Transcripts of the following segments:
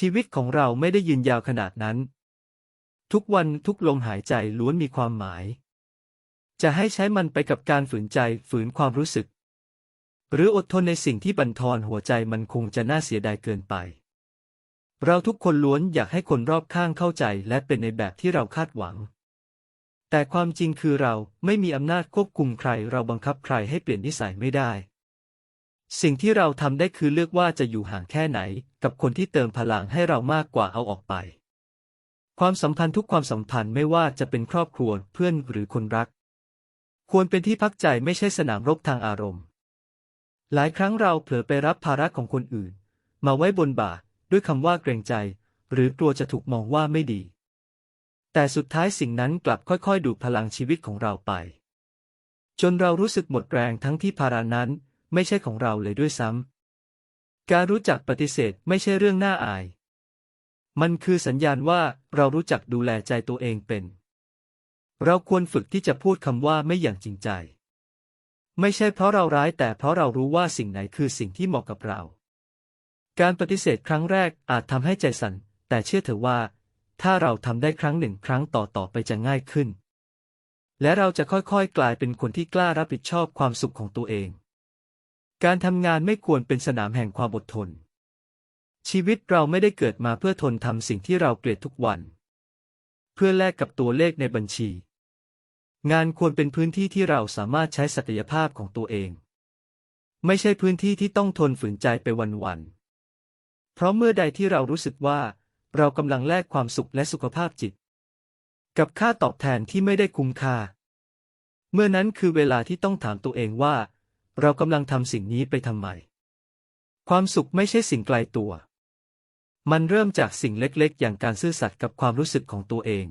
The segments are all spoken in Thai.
ชีวิตของเราไม่ได้ยืนยาวขนาดนั้น ทุกวันทุกลมหายใจล้วนมีความหมาย จะให้ใช้มันไปกับการฝืนใจฝืนความรู้สึก หรืออดทนในสิ่งที่บั่นทอนหัวใจมันคงจะน่าเสียดายเกินไป เราทุกคนล้วนอยากให้คนรอบข้างเข้าใจและเป็นในแบบที่เราคาดหวัง แต่ความจริงคือเราไม่มีอำนาจควบคุมใคร เราบังคับใครให้เปลี่ยนนิสัยไม่ได้ สิ่งที่เราทำได้คือเลือกว่าจะอยู่ห่างแค่ไหน กับคนที่เติมพลังให้เรามากกว่าเอาออกไป ความสัมพันธ์ทุกความสัมพันธ์ไม่ว่าจะเป็นครอบครัวเพื่อนหรือคนรัก ควรเป็นที่พักใจไม่ใช่สนามรบทางอารมณ์ หลายครั้งเราเผลอไปรับภาระของคนอื่น มาไว้บนบ่าด้วยคำว่าเกรงใจ หรือกลัวจะถูกมองว่าไม่ดี แต่สุดท้ายสิ่งนั้นกลับค่อยๆ ดูดพลังชีวิตของเราไป จนเรารู้สึกหมดแรงทั้งที่ภาระนั้น ไม่ใช่ของเราเลยด้วยซ้ำการรู้จักปฏิเสธไม่ใช่เรื่องน่าอาย มันคือสัญญาณว่าเรารู้จักดูแลใจตัวเองเป็น เราควรฝึกที่จะพูดคำว่าไม่อย่างจริงใจ ไม่ใช่เพราะเราร้ายแต่เพราะเรารู้ว่าสิ่งไหนคือสิ่งที่เหมาะกับเรา การปฏิเสธครั้งแรกอาจทำให้ใจสั่น แต่เชื่อเถอะว่า ถ้าเราทำได้ครั้งหนึ่งครั้งต่อต่อไปจะง่ายขึ้นและเราจะค่อยๆ กลายเป็นคนที่กล้ารับผิดชอบความสุขของตัวเอง การทำงานไม่ควรเป็นสนามแห่งความอดทน ชีวิตเราไม่ได้เกิดมาเพื่อทนทำสิ่งที่เราเกลียดทุกวัน เพื่อแลกกับตัวเลขในบัญชี งานควรเป็นพื้นที่ที่เราสามารถใช้ศักยภาพของตัวเอง ไม่ใช่พื้นที่ที่ต้องทนฝืนใจไปวันๆ เพราะเมื่อใดที่เรารู้สึกว่า เรากำลังแลกความสุขและสุขภาพจิต กับค่าตอบแทนที่ไม่ได้คุ้มค่า เมื่อนั้นคือเวลาที่ต้องถามตัวเองว่า เรากำลังทำสิ่งนี้ไปทำไม ความสุขไม่ใช่สิ่งไกลตัว มันเริ่มจากสิ่งเล็กๆ อย่างการซื่อสัตย์กับความรู้สึกของตัวเอง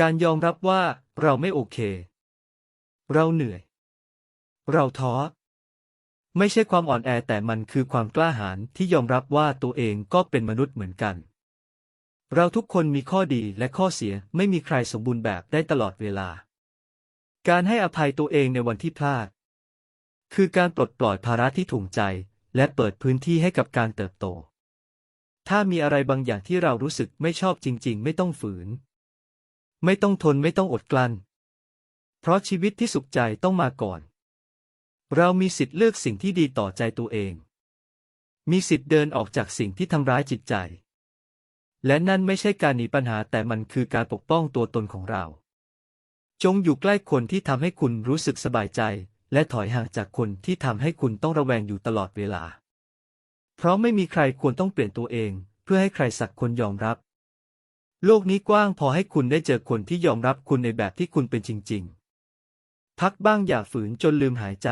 การยอมรับว่าเราไม่โอเค เราเหนื่อย เราท้อ ไม่ใช่ความอ่อนแอแต่มันคือความกล้าหาญที่ยอมรับว่าตัวเองก็เป็นมนุษย์เหมือนกัน เราทุกคนมีข้อดีและข้อเสียไม่มีใครสมบูรณ์แบบได้ตลอดเวลา การให้อภัยตัวเองในวันที่พลาด คือการปลดปล่อยภาระที่ถุงใจ และเปิดพื้นที่ให้กับการเติบโต ถ้ามีอะไรบางอย่างที่เรารู้สึกไม่ชอบจริง ๆ ไม่ต้องฝืน ไม่ต้องทนไม่ต้องอดกลั้น เพราะชีวิตที่สุขใจต้องมาก่อน เรามีสิทธิ์เลือกสิ่งที่ดีต่อใจตัวเอง มีสิทธิ์เดินออกจากสิ่งที่ทำร้ายจิตใจ และนั่นไม่ใช่การหนีปัญหาแต่มันคือการปกป้องตัวตนของเรา จงอยู่ใกล้คนที่ทำให้คุณรู้สึกสบายใจ และถอยห่างจากคนที่ทำให้คุณต้องระแวงอยู่ตลอดเวลา เพราะไม่มีใครควรต้องเปลี่ยนตัวเอง เพื่อให้ใครสักคนยอมรับ โลกนี้กว้างพอให้คุณได้เจอคนที่ยอมรับคุณในแบบที่คุณเป็นจริง ๆ พักบ้างอย่าฝืนจนลืมหายใจ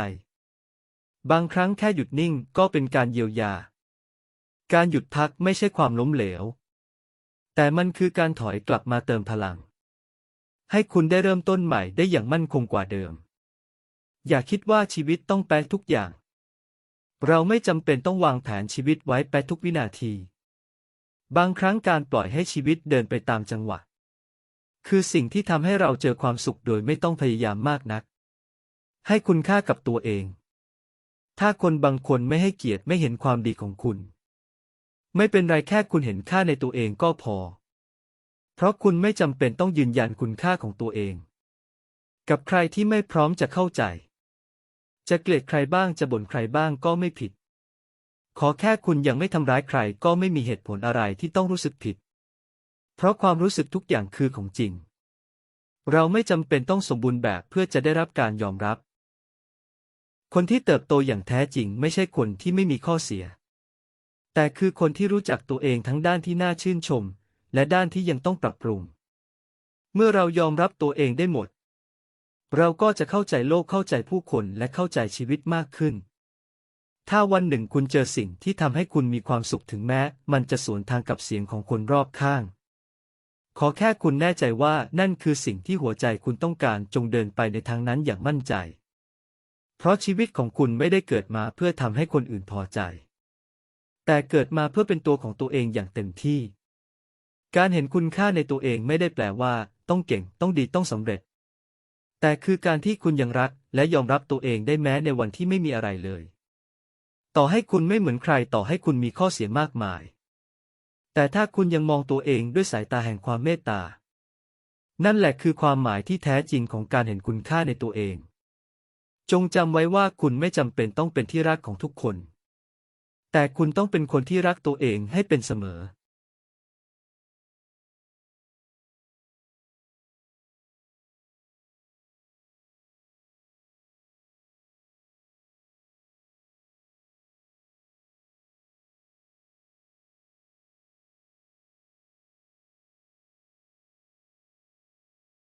บางครั้งแค่หยุดนิ่งก็เป็นการเยียวยา การหยุดพักไม่ใช่ความล้มเหลว แต่มันคือการถอยกลับมาเติมพลัง ให้คุณได้เริ่มต้นใหม่ได้อย่างมั่นคงกว่าเดิม อย่าคิดว่าชีวิตต้องแปลทุกอย่าง เราไม่จำเป็นต้องวางแผนชีวิตไว้แปลทุกวินาที บางครั้งการปล่อยให้ชีวิตเดินไปตามจังหวะ คือสิ่งที่ทำให้เราเจอความสุขโดยไม่ต้องพยายามมากนัก ให้คุณค่ากับตัวเอง ถ้าคนบางคนไม่ให้เกียรติไม่เห็นความดีของคุณ ไม่เป็นไรแค่คุณเห็นค่าในตัวเองก็พอ เพราะคุณไม่จำเป็นต้องยืนยันคุณค่าของตัวเอง กับใครที่ไม่พร้อมจะเข้าใจ จะเกลียดใครบ้างจะบ่นใครบ้างก็ไม่ผิด ขอแค่คุณยังไม่ทำร้ายใครก็ไม่มีเหตุผลอะไรที่ต้องรู้สึกผิด เพราะความรู้สึกทุกอย่างคือของจริง เราไม่จำเป็นต้องสมบูรณ์แบบเพื่อจะได้รับการยอมรับ คนที่เติบโตอย่างแท้จริงไม่ใช่คนที่ไม่มีข้อเสีย แต่คือคนที่รู้จักตัวเองทั้งด้านที่น่าชื่นชม และด้านที่ยังต้องปรับปรุง เมื่อเรายอมรับตัวเองได้หมด เราก็จะเข้าใจโลกเข้าใจผู้คนและเข้าใจชีวิตมากขึ้น ถ้าวันหนึ่งคุณเจอสิ่งที่ทำให้คุณมีความสุขถึงแม้ มันจะสวนทางกับเสียงของคนรอบข้าง ขอแค่คุณแน่ใจว่านั่นคือสิ่งที่หัวใจคุณต้องการจงเดินไปในทางนั้นอย่างมั่นใจ เพราะชีวิตของคุณไม่ได้เกิดมาเพื่อทำให้คนอื่นพอใจ แต่เกิดมาเพื่อเป็นตัวของตัวเองอย่างเต็มที่ การเห็นคุณค่าในตัวเองไม่ได้แปลว่า ต้องเก่งต้องดีต้องสำเร็จ แต่คือการที่คุณยังรักและยอมรับตัวเองได้แม้ในวันที่ไม่มีอะไรเลย ต่อให้คุณไม่เหมือนใครต่อให้คุณมีข้อเสียมากมาย แต่ถ้าคุณยังมองตัวเองด้วยสายตาแห่งความเมตตา นั่นแหละคือความหมายที่แท้จริงของการเห็นคุณค่าในตัวเอง จงจำไว้ว่าคุณไม่จำเป็นต้องเป็นที่รักของทุกคน แต่คุณต้องเป็นคนที่รักตัวเองให้เป็นเสมอ